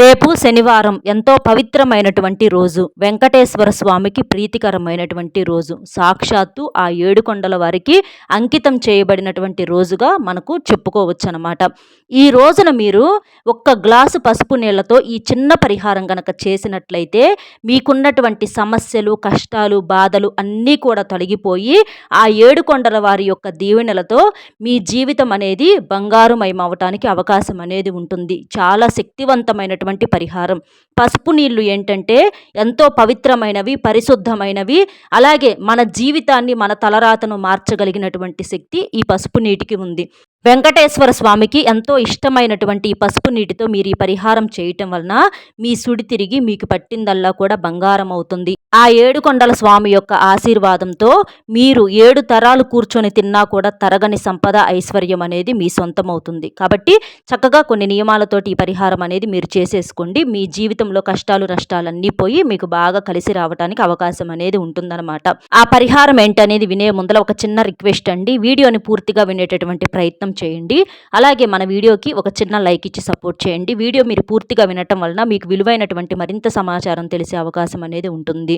రేపు శనివారం ఎంతో పవిత్రమైనటువంటి రోజు. వెంకటేశ్వర స్వామికి ప్రీతికరమైనటువంటి రోజు. సాక్షాత్తు ఆ ఏడుకొండల వారికి అంకితం చేయబడినటువంటి రోజుగా మనకు చెప్పుకోవచ్చు అనమాట ఈ రోజున మీరు ఒక్క గ్లాసు పసుపు నీళ్ళతో ఈ చిన్న పరిహారం గనక చేసినట్లయితే మీకున్నటువంటి సమస్యలు కష్టాలు బాధలు అన్నీ కూడా తొలగిపోయి ఆ ఏడుకొండల వారి యొక్క దీవెనలతో మీ జీవితం అనేది బంగారుమయం అవటానికి అవకాశం అనేది ఉంటుంది. చాలా శక్తివంతమైనటువంటి చేసేటటువంటి పరిహారం. పసుపు నీళ్ళు ఏంటంటే ఎంతో పవిత్రమైనవి పరిశుద్ధమైనవి. అలాగే మన జీవితాన్ని మన తలరాతను మార్చగలిగినటువంటి శక్తి ఈ పసుపు నీటికి ఉంది. వెంకటేశ్వర స్వామికి ఎంతో ఇష్టమైనటువంటి పసుపు నీటితో మీరు ఈ పరిహారం చేయటం వలన మీ సుడి తిరిగి మీకు పట్టిందల్లా కూడా బంగారం అవుతుంది. ఆ ఏడు కొండల స్వామి యొక్క ఆశీర్వాదంతో మీరు ఏడు తరాలు కూర్చొని తిన్నా కూడా తరగని సంపద ఐశ్వర్యం అనేది మీ సొంతం అవుతుంది కాబట్టి చక్కగా కొన్ని నియమాలతోటి ఈ పరిహారం అనేది మీరు చేసేసుకోండి. మీ జీవితంలో కష్టాలు నష్టాలన్నీ పోయి మీకు బాగా కలిసి రావడానికి అవకాశం అనేది ఉంటుందన్నమాట. ఆ పరిహారం ఏంటనేది వినే ముందర ఒక చిన్న రిక్వెస్ట్ అండి. వీడియోని పూర్తిగా వినేటటువంటి ప్రయత్నం ప్రయత్నం చేయండి. అలాగే మన వీడియోకి ఒక చిన్న లైక్ ఇచ్చి సపోర్ట్ చేయండి. వీడియో మీరు పూర్తిగా వినటం వలన మీకు విలువైనటువంటి మరింత సమాచారం తెలిసే అవకాశం అనేది ఉంటుంది.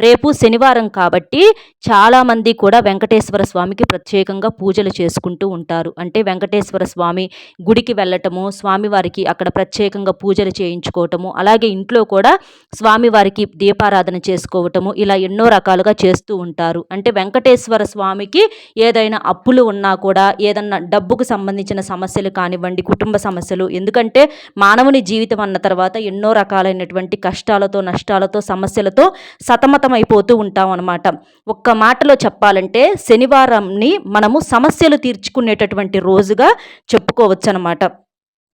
రేపు శనివారం కాబట్టి చాలామంది కూడా వెంకటేశ్వర స్వామికి ప్రత్యేకంగా పూజలు చేసుకుంటూ ఉంటారు. అంటే వెంకటేశ్వర స్వామి గుడికి వెళ్ళటము స్వామివారికి అక్కడ ప్రత్యేకంగా పూజలు చేయించుకోవటము అలాగే ఇంట్లో కూడా స్వామివారికి దీపారాధన చేసుకోవటము ఇలా ఎన్నో రకాలుగా చేస్తూ ఉంటారు. అంటే వెంకటేశ్వర స్వామికి ఏదైనా అప్పులు ఉన్నా కూడా ఏదన్నా డబ్బు డబ్బుకు సంబంధించిన సమస్యలు కానివ్వండి కుటుంబ సమస్యలు. ఎందుకంటే మానవుని జీవితం అన్న తర్వాత ఎన్నో రకాలైనటువంటి కష్టాలతో నష్టాలతో సమస్యలతో సతమతం అయిపోతూ ఉంటాం అనమాట ఒక్క మాటలో చెప్పాలంటే శనివారంని మనము సమస్యలు తీర్చుకునేటటువంటి రోజుగా చెప్పుకోవచ్చు అనమాట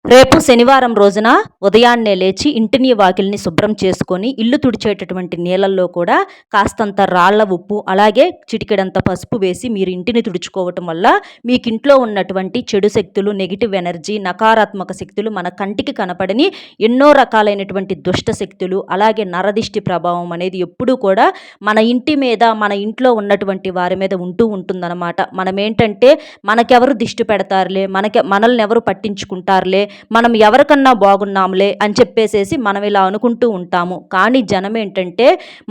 రేపు శనివారం రోజున ఉదయాన్నే లేచి ఇంటిని వాకిల్ని శుభ్రం చేసుకొని ఇల్లు తుడిచేటటువంటి నీళ్ళల్లో కూడా కాస్తంత రాళ్ళ ఉప్పు అలాగే చిటికెడంత పసుపు వేసి మీరు ఇంటిని తుడుచుకోవటం వల్ల మీకు ఇంట్లో ఉన్నటువంటి చెడు శక్తులు నెగిటివ్ ఎనర్జీ నకారాత్మక శక్తులు మన కంటికి కనపడని ఎన్నో రకాలైనటువంటి దుష్ట శక్తులు అలాగే నరదిష్టి ప్రభావం అనేది ఎప్పుడూ కూడా మన ఇంటి మీద మన ఇంట్లో ఉన్నటువంటి వారి మీద ఉంటూ ఉంటుందన్నమాట. మనం ఏంటంటే మనకెవరు దిష్టి పెడతారులే మనకి మనల్ని ఎవరు పట్టించుకుంటారులే మనం ఎవరికన్నా బాగున్నాంలే అని చెప్పేసేసి మనం ఇలా అనుకుంటూ ఉంటాము. కానీ జనం ఏంటంటే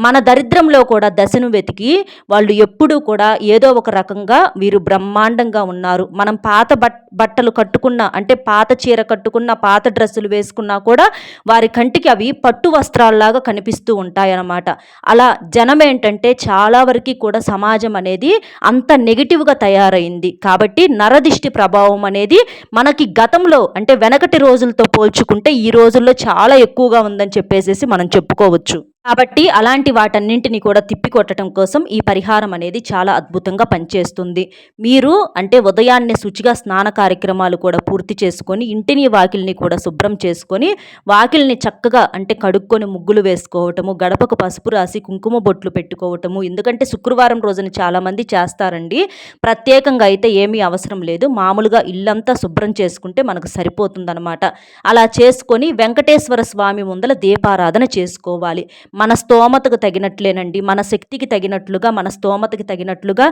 మన దరిద్రంలో కూడా దశను వెతికి వాళ్ళు ఎప్పుడూ కూడా ఏదో ఒక రకంగా వీరు బ్రహ్మాండంగా ఉన్నారు. మనం పాత బట్ బట్టలు కట్టుకున్న అంటే పాత చీర కట్టుకున్న పాత డ్రెస్సులు వేసుకున్నా కూడా వారి కంటికి అవి పట్టు వస్త్రాల్లాగా కనిపిస్తూ ఉంటాయన్నమాట. అలా జనం ఏంటంటే చాలా వరకు కూడా సమాజం అనేది అంత నెగిటివ్గా తయారైంది. కాబట్టి నరదిష్టి ప్రభావం అనేది మనకి గతంలో అంటే వెనక వెనకటి రోజులతో పోల్చుకుంటే ఈ రోజుల్లో చాలా ఎక్కువగా ఉందని చెప్పేసి మనం చెప్పుకోవచ్చు. కాబట్టి అలాంటి వాటన్నింటిని కూడా తిప్పికొట్టడం కోసం ఈ పరిహారం అనేది చాలా అద్భుతంగా పనిచేస్తుంది. మీరు అంటే ఉదయాన్నే శుచిగా స్నాన కార్యక్రమాలు కూడా పూర్తి చేసుకొని ఇంటిని వాకిల్ని కూడా శుభ్రం చేసుకొని వాకిల్ని చక్కగా అంటే కడుక్కొని ముగ్గులు వేసుకోవటము గడపకు పసుపు రాసి కుంకుమ బొట్లు పెట్టుకోవటము ఎందుకంటే శుక్రవారం రోజున చాలామంది చేస్తారండి. ప్రత్యేకంగా అయితే ఏమీ అవసరం లేదు. మామూలుగా ఇల్లంతా శుభ్రం చేసుకుంటే మనకు సరిపోతుందనమాట అలా చేసుకొని వెంకటేశ్వర స్వామి ముందల దీపారాధన చేసుకోవాలి. మన స్తోమతకు తగినట్లేనండి మన శక్తికి తగినట్లుగా మన స్తోమతకి తగినట్లుగా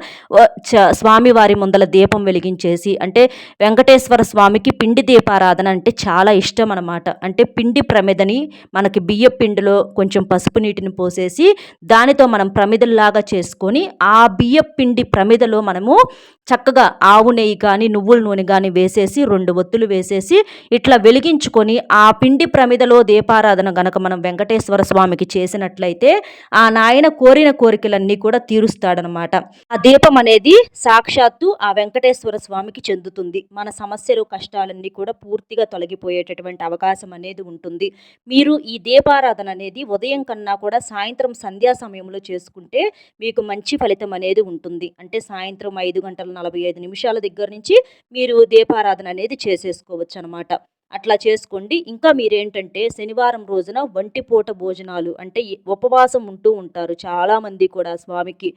స్వామివారి ముందల దీపం వెలిగించేసి అంటే వెంకటేశ్వర స్వామికి పిండి దీపారాధన అంటే చాలా ఇష్టం అనమాట అంటే పిండి ప్రమిదని మనకి బియ్య పిండిలో కొంచెం పసుపు నీటిని పోసేసి దానితో మనం ప్రమిదల్లాగా చేసుకొని ఆ బియ్య పిండి ప్రమిదలో మనము చక్కగా ఆవు నెయ్యి కానీ నువ్వుల నూనె కానీ వేసేసి రెండు ఒత్తులు వేసేసి ఇట్లా వెలిగించుకొని ఆ పిండి ప్రమిదలో దీపారాధన గనక మనం వెంకటేశ్వర స్వామికి చేసి చేసినట్లయితే ఆ నాయన కోరిన కోరికలన్నీ కూడా తీరుస్తాడనమాట. ఆ దీపం అనేది సాక్షాత్తు ఆ వెంకటేశ్వర స్వామికి చెందుతుంది. మన సమస్యలు కష్టాలన్నీ కూడా పూర్తిగా తొలగిపోయేటటువంటి అవకాశం అనేది ఉంటుంది. మీరు ఈ దీపారాధన అనేది ఉదయం కన్నా కూడా సాయంత్రం సంధ్యా సమయంలో చేసుకుంటే మీకు మంచి ఫలితం అనేది ఉంటుంది. అంటే సాయంత్రం ఐదు గంటల నలభై ఐదు నిమిషాల దగ్గర నుంచి మీరు దీపారాధన అనేది చేసేసుకోవచ్చు అనమాట అట్లా చేసుకోండి. ఇంకా మీరేంటంటే శనివారం రోజున వంటిపూట భోజనాలు అంటే ఉపవాసం ఉంటూ ఉంటారు చాలామంది కూడా స్వామికి.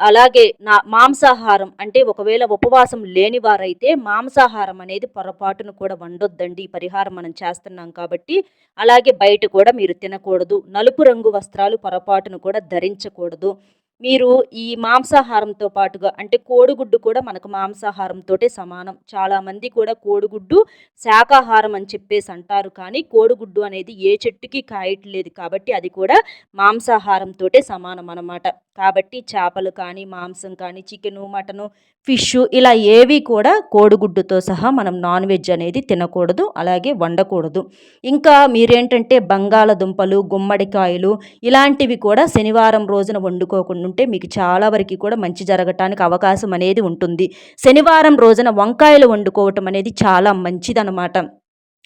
అలాగే నా మాంసాహారం అంటే ఒకవేళ ఉపవాసం లేని వారైతే మాంసాహారం అనేది పొరపాటును కూడా వండొద్దండి. పరిహారం మనం చేస్తున్నాం కాబట్టి అలాగే బయట కూడా మీరు తినకూడదు. నలుపు రంగు వస్త్రాలు పొరపాటును కూడా ధరించకూడదు. మీరు ఈ మాంసాహారంతో పాటుగా అంటే కోడిగుడ్డు కూడా మనకు మాంసాహారంతోటే సమానం. చాలామంది కూడా కోడిగుడ్డు శాకాహారం అని చెప్పేసి అంటారు. కానీ కోడిగుడ్డు అనేది ఏ చెట్టుకి కాయట్లేదు కాబట్టి అది కూడా మాంసాహారంతోటే సమానం అన్నమాట. కాబట్టి చేపలు కానీ మాంసం కానీ చికెను మటను ఫిష్ ఇలా ఏవి కూడా కోడిగుడ్డుతో సహా మనం నాన్ వెజ్ అనేది తినకూడదు అలాగే వండకూడదు. ఇంకా మీరేంటంటే బంగాళదుంపలు గుమ్మడికాయలు ఇలాంటివి కూడా శనివారం రోజున వండుకోకుండా ఉంటే మీకు చాలా వరకు కూడా మంచి జరగటానికి అవకాశం అనేది ఉంటుంది. శనివారం రోజున వంకాయలు వండుకోవటం అనేది చాలా మంచిదనమాట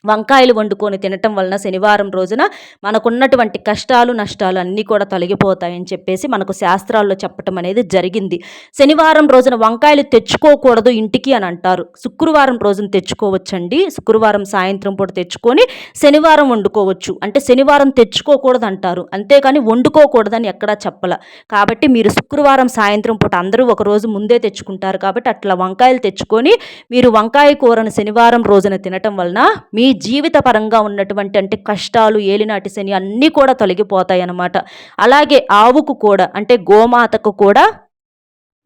వంకాయలు వండుకొని తినటం వలన శనివారం రోజున మనకున్నటువంటి కష్టాలు నష్టాలు అన్నీ కూడా తొలగిపోతాయని చెప్పేసి మనకు శాస్త్రాల్లో చెప్పటం అనేది జరిగింది. శనివారం రోజున వంకాయలు తెచ్చుకోకూడదు ఇంటికి అని అంటారు. శుక్రవారం రోజున తెచ్చుకోవచ్చండి. శుక్రవారం సాయంత్రం పూట తెచ్చుకొని శనివారం వండుకోవచ్చు. అంటే శనివారం తెచ్చుకోకూడదు అంటారు. అంతేకాని వండుకోకూడదని ఎక్కడా చెప్పల. కాబట్టి మీరు శుక్రవారం సాయంత్రం పూట అందరూ ఒక రోజు ముందే తెచ్చుకుంటారు కాబట్టి అట్లా వంకాయలు తెచ్చుకొని మీరు వంకాయ కూరను శనివారం రోజున తినటం వలన మీ జీవిత పరంగా ఉన్నటువంటి అంటే కష్టాలు ఏలినాటి శని అన్నీ కూడా తొలగిపోతాయి అన్నమాట అలాగే ఆవుకు కూడా అంటే గోమాతకు కూడా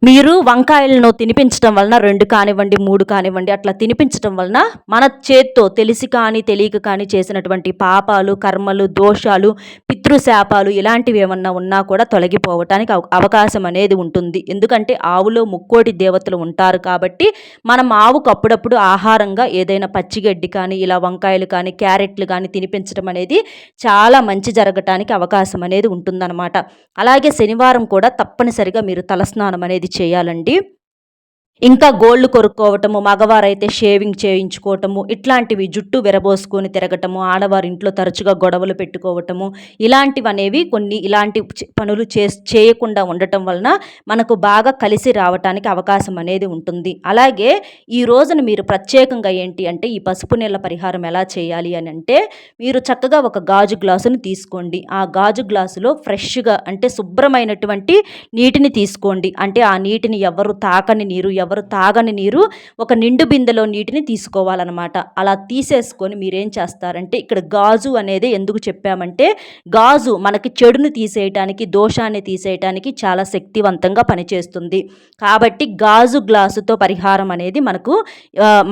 మీరు వంకాయలను తినిపించడం వలన రెండు కానివ్వండి మూడు కానివ్వండి అట్లా తినిపించడం వలన మన చేత్తో తెలిసి కానీ తెలియక కానీ చేసినటువంటి పాపాలు కర్మలు దోషాలు పితృశాపాలు ఇలాంటివి ఏమన్నా ఉన్నా కూడా తొలగిపోవటానికి అవకాశం అనేది ఉంటుంది. ఎందుకంటే ఆవులో ముక్కోటి దేవతలు ఉంటారు కాబట్టి మనం ఆవుకు అప్పుడప్పుడు ఆహారంగా ఏదైనా పచ్చిగడ్డి కానీ ఇలా వంకాయలు కానీ క్యారెట్లు కానీ తినిపించడం అనేది చాలా మంచి జరగటానికి అవకాశం అనేది ఉంటుందన్నమాట. అలాగే శనివారం కూడా తప్పనిసరిగా మీరు తలస్నానం అనేది చేయాలండి. ఇంకా గోల్డ్ కొరుక్కోవటము మగవారైతే షేవింగ్ చేయించుకోవటము ఇట్లాంటివి జుట్టు విరబోసుకొని తిరగటము ఆడవారి ఇంట్లో తరచుగా గొడవలు పెట్టుకోవటము ఇలాంటివి అనేవి కొన్ని ఇలాంటి పనులు చే చేయకుండా ఉండటం వలన మనకు బాగా కలిసి రావటానికి అవకాశం అనేది ఉంటుంది. అలాగే ఈ రోజున మీరు ప్రత్యేకంగా ఏంటి అంటే ఈ పసుపు నీళ్ళ పరిహారం ఎలా చేయాలి అని అంటే మీరు చక్కగా ఒక గాజు గ్లాసును తీసుకోండి. ఆ గాజు గ్లాసులో ఫ్రెష్గా అంటే శుభ్రమైనటువంటి నీటిని తీసుకోండి. అంటే ఆ నీటిని ఎవరు తాకని నీరు ఎవరు తాగని నీరు ఒక నిండు బిందెలో నీటిని తీసుకోవాలన్నమాట. అలా తీసేసుకొని మీరేం చేస్తారంటే ఇక్కడ గాజు అనేది ఎందుకు చెప్పామంటే గాజు మనకి చెడును తీసేయటానికి దోషాన్ని తీసేయటానికి చాలా శక్తివంతంగా పనిచేస్తుంది. కాబట్టి గాజు గ్లాసుతో పరిహారం అనేది మనకు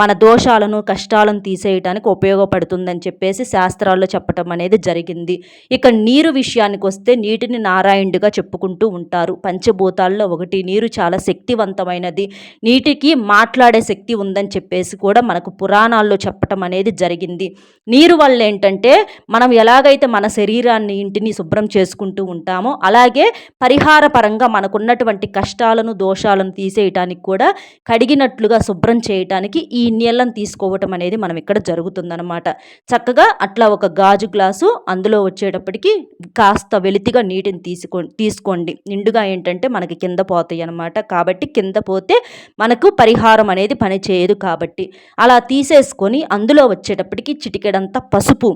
మన దోషాలను కష్టాలను తీసేయటానికి ఉపయోగపడుతుందని చెప్పేసి శాస్త్రాల్లో చెప్పటం అనేది జరిగింది. ఇక నీరు విషయానికి వస్తే నీటిని నారాయణుడిగా చెప్పుకుంటూ ఉంటారు. పంచభూతాల్లో ఒకటి నీరు చాలా శక్తివంతమైనది. నీటికి మాట్లాడే శక్తి ఉందని చెప్పేసి కూడా మనకు పురాణాల్లో చెప్పటం అనేది జరిగింది. నీరు వల్ల ఏంటంటే మనం ఎలాగైతే మన శరీరాన్ని ఇంటిని శుభ్రం చేసుకుంటూ ఉంటామో అలాగే పరిహార పరంగా మనకున్నటువంటి కష్టాలను దోషాలను తీసేయటానికి కూడా కడిగినట్లుగా శుభ్రం చేయటానికి ఈ నీళ్ళను తీసుకోవటం అనేది మనం ఇక్కడ జరుగుతుందన్నమాట. చక్కగా అట్లా ఒక గాజు గ్లాసు అందులో వచ్చేటప్పటికి కాస్త వెలితిగా నీటిని తీసుకో తీసుకోండి. నిండుగా ఏంటంటే మనకి కింద పోతాయి అనమాట కాబట్టి కింద పోతే మనకు పరిహారం అనేది పనిచేయదు కాబట్టి. అలా తీసేసుకొని అందులో వచ్చేటప్పటికి చిటికెడంత పసుపు.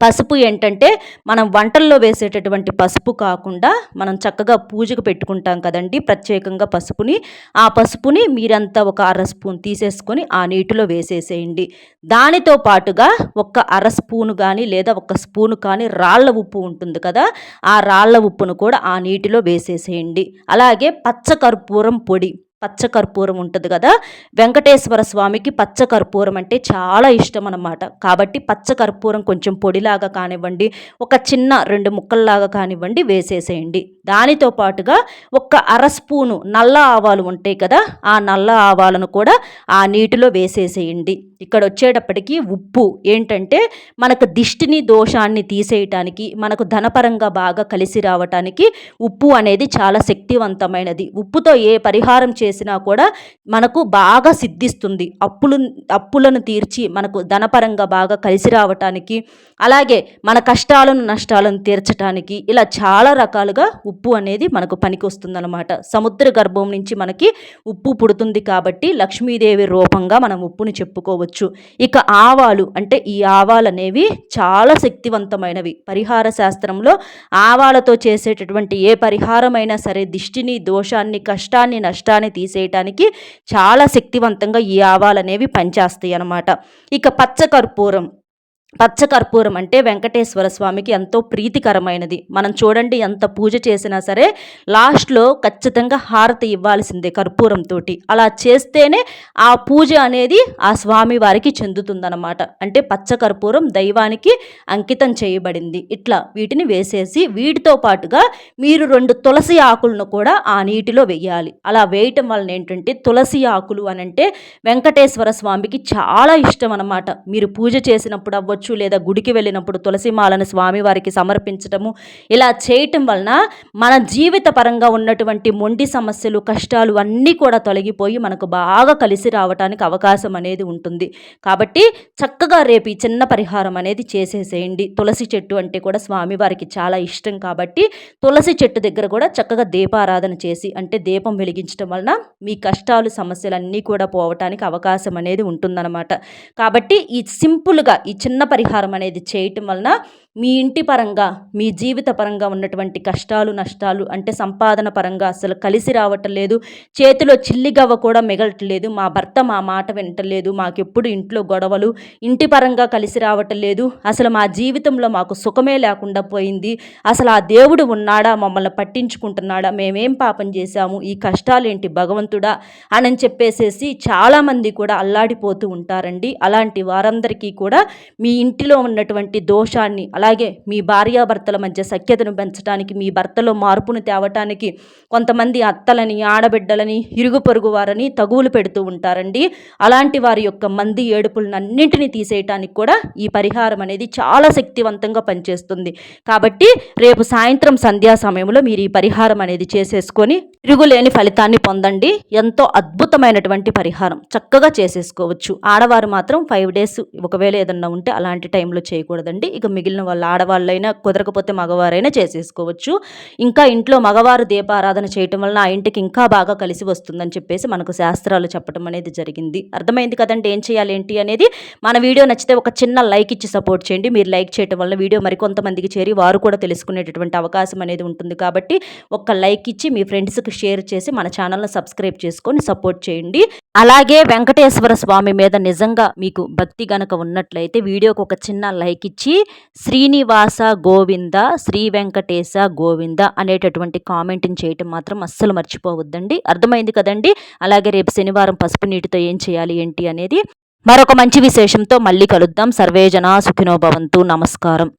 పసుపు ఏంటంటే మనం వంటల్లో వేసేటటువంటి పసుపు కాకుండా మనం చక్కగా పూజకు పెట్టుకుంటాం కదండి ప్రత్యేకంగా పసుపుని. ఆ పసుపుని మీరంతా ఒక అర స్పూన్ తీసేసుకొని ఆ నీటిలో వేసేసేయండి. దానితో పాటుగా ఒక అర స్పూను కానీ లేదా ఒక స్పూను కానీ రాళ్ళ ఉప్పు ఉంటుంది కదా ఆ రాళ్ళ ఉప్పును కూడా ఆ నీటిలో వేసేసేయండి. అలాగే పచ్చకర్పూరం పొడి. పచ్చకర్పూరం ఉంటుంది కదా? వెంకటేశ్వర స్వామికి పచ్చకర్పూరం అంటే చాలా ఇష్టం అన్నమాట కాబట్టి పచ్చకర్పూరం కొంచెం పొడిలాగా కానివ్వండి ఒక చిన్న రెండు ముక్కల్లాగా కానివ్వండి వేసేసేయండి. దానితో పాటుగా ఒక అర స్పూను నల్ల ఆవాలు ఉంటాయి కదా ఆ నల్ల ఆవాలను కూడా ఆ నీటిలో వేసేసేయండి. ఇక్కడ వచ్చేటప్పటికి ఉప్పు ఏంటంటే మనకు దిష్టిని దోషాన్ని తీసేయటానికి మనకు ధనపరంగా బాగా కలిసి రావటానికి ఉప్పు అనేది చాలా శక్తివంతమైనది. ఉప్పుతో ఏ పరిహారం చేసి చేసినా కూడా మనకు బాగా సిద్ధిస్తుంది. అప్పులు అప్పులను తీర్చి మనకు ధనపరంగా బాగా కలిసి రావటానికి అలాగే మన కష్టాలను నష్టాలను తీర్చడానికి ఇలా చాలా రకాలుగా ఉప్పు అనేది మనకు పనికి వస్తుందన్నమాట సముద్ర గర్భం నుంచి మనకి ఉప్పు పుడుతుంది కాబట్టి లక్ష్మీదేవి రూపంగా మనం ఉప్పుని చెప్పుకోవచ్చు. ఇక ఆవాలు అంటే ఈ ఆవాలు అనేవి చాలా శక్తివంతమైనవి. పరిహార శాస్త్రంలో ఆవాలతో చేసేటటువంటి ఏ పరిహారమైనా సరే దిష్టిని దోషాన్ని కష్టాన్ని నష్టాన్ని తీసేయటానికి చాలా శక్తివంతంగా ఈ ఆవాలు అనేవి పనిచేస్తాయి అన్నమాట ఇక పచ్చకర్పూరం పచ్చకర్పూరం అంటే వెంకటేశ్వర స్వామికి ఎంతో ప్రీతికరమైనది. మనం చూడండి ఎంత పూజ చేసినా సరే లాస్ట్లో ఖచ్చితంగా హారతి ఇవ్వాల్సిందే కర్పూరంతో అలా చేస్తేనే ఆ పూజ అనేది ఆ స్వామి వారికి చెందుతుందన్నమాట. అంటే పచ్చకర్పూరం దైవానికి అంకితం చేయబడింది. ఇట్లా వీటిని వేసేసి వీటితో పాటుగా మీరు రెండు తులసి ఆకులను కూడా ఆ నీటిలో వేయాలి. అలా వేయటం వలన ఏంటంటే తులసి ఆకులు అనంటే వెంకటేశ్వర స్వామికి చాలా ఇష్టం అనమాట మీరు పూజ చేసినప్పుడు అవ్వచ్చు కావచ్చు లేదా గుడికి వెళ్ళినప్పుడు తులసిమాలను స్వామివారికి సమర్పించటము ఇలా చేయటం వలన మన జీవిత పరంగా ఉన్నటువంటి మొండి సమస్యలు కష్టాలు అన్నీ కూడా తొలగిపోయి మనకు బాగా కలిసి రావటానికి అవకాశం అనేది ఉంటుంది. కాబట్టి చక్కగా రేపు ఈ చిన్న పరిహారం అనేది చేసేసేయండి. తులసి చెట్టు అంటే కూడా స్వామివారికి చాలా ఇష్టం కాబట్టి తులసి చెట్టు దగ్గర కూడా చక్కగా దీపారాధన చేసి అంటే దీపం వెలిగించడం వలన మీ కష్టాలు సమస్యలు అన్నీ కూడా పోవటానికి అవకాశం అనేది ఉంటుందన్నమాట. కాబట్టి ఈ సింపుల్గా ఈ చిన్న పరిహారం అనేది చేయటం వలన మీ ఇంటి పరంగా మీ జీవిత పరంగా ఉన్నటువంటి కష్టాలు నష్టాలు అంటే సంపాదన పరంగా అసలు కలిసి రావటం లేదు. చేతిలో చిల్లిగవ్వ కూడా మిగలట్లేదు మా భర్త మా మాట వినటలేదు మాకెప్పుడు ఇంట్లో గొడవలు ఇంటి పరంగా కలిసి రావటం లేదు. అసలు మా జీవితంలో మాకు సుఖమే లేకుండా పోయింది. అసలు ఆ దేవుడు ఉన్నాడా? మమ్మల్ని పట్టించుకుంటున్నాడా? మేమేం పాపం చేశాము? ఈ కష్టాలేంటి భగవంతుడా? అని చెప్పేసేసి చాలామంది కూడా అల్లాడిపోతూ ఉంటారండి. అలాంటి వారందరికీ కూడా మీ ఇంటిలో ఉన్నటువంటి దోషాన్ని అలాగే మీ భార్యాభర్తల మధ్య సఖ్యతను పెంచడానికి మీ భర్తలో మార్పును తేవటానికి కొంతమంది అత్తలని ఆడబిడ్డలని ఇరుగు పొరుగు వారని తగువులు పెడుతూ ఉంటారండి. అలాంటి వారి యొక్క మంది ఏడుపులను అన్నింటినీ తీసేయటానికి కూడా ఈ పరిహారం అనేది చాలా శక్తివంతంగా పనిచేస్తుంది. కాబట్టి రేపు సాయంత్రం సంధ్యా సమయంలో మీరు ఈ పరిహారం అనేది చేసేసుకొని తిరుగులేని ఫలితాన్ని పొందండి. ఎంతో అద్భుతమైనటువంటి పరిహారం చక్కగా చేసేసుకోవచ్చు. ఆడవారు మాత్రం ఫైవ్ డేస్ ఒకవేళ ఏదన్నా ఉంటే అలాంటి టైంలో చేయకూడదండి. ఇక మిగిలిన వాళ్ళు ఆడవాళ్ళైనా కుదరకపోతే మగవారైనా చేసేసుకోవచ్చు. ఇంకా ఇంట్లో మగవారు దీపారాధన చేయటం వలన ఆ ఇంటికి ఇంకా బాగా కలిసి వస్తుందని చెప్పేసి మనకు శాస్త్రాలు చెప్పడం అనేది జరిగింది. అర్థమైంది కదండి ఏం చేయాలి ఏంటి అనేది? మన వీడియో నచ్చితే ఒక చిన్న లైక్ ఇచ్చి సపోర్ట్ చేయండి. మీరు లైక్ చేయటం వల్ల వీడియో మరికొంతమందికి చేరి వారు కూడా తెలుసుకునేటటువంటి అవకాశం అనేది ఉంటుంది కాబట్టి ఒక్క లైక్ ఇచ్చి మీ ఫ్రెండ్స్కి షేర్ చేసి మన ఛానల్ను సబ్స్క్రైబ్ చేసుకొని సపోర్ట్ చేయండి. అలాగే వెంకటేశ్వర స్వామి మీద నిజంగా మీకు భక్తి గనక ఉన్నట్లయితే వీడియోకి ఒక చిన్న లైక్ ఇచ్చి శ్రీనివాస గోవింద శ్రీ వెంకటేశ గోవింద అనేటటువంటి కామెంట్ని చేయటం మాత్రం అస్సలు మర్చిపోవద్దండి. అర్థమైంది కదండి? అలాగే రేపు శనివారం పసుపు నీటితో ఏం చేయాలి ఏంటి అనేది మరొక మంచి విశేషంతో మళ్ళీ కలుద్దాం. సర్వేజన సుఖినోభవంతు నమస్కారం.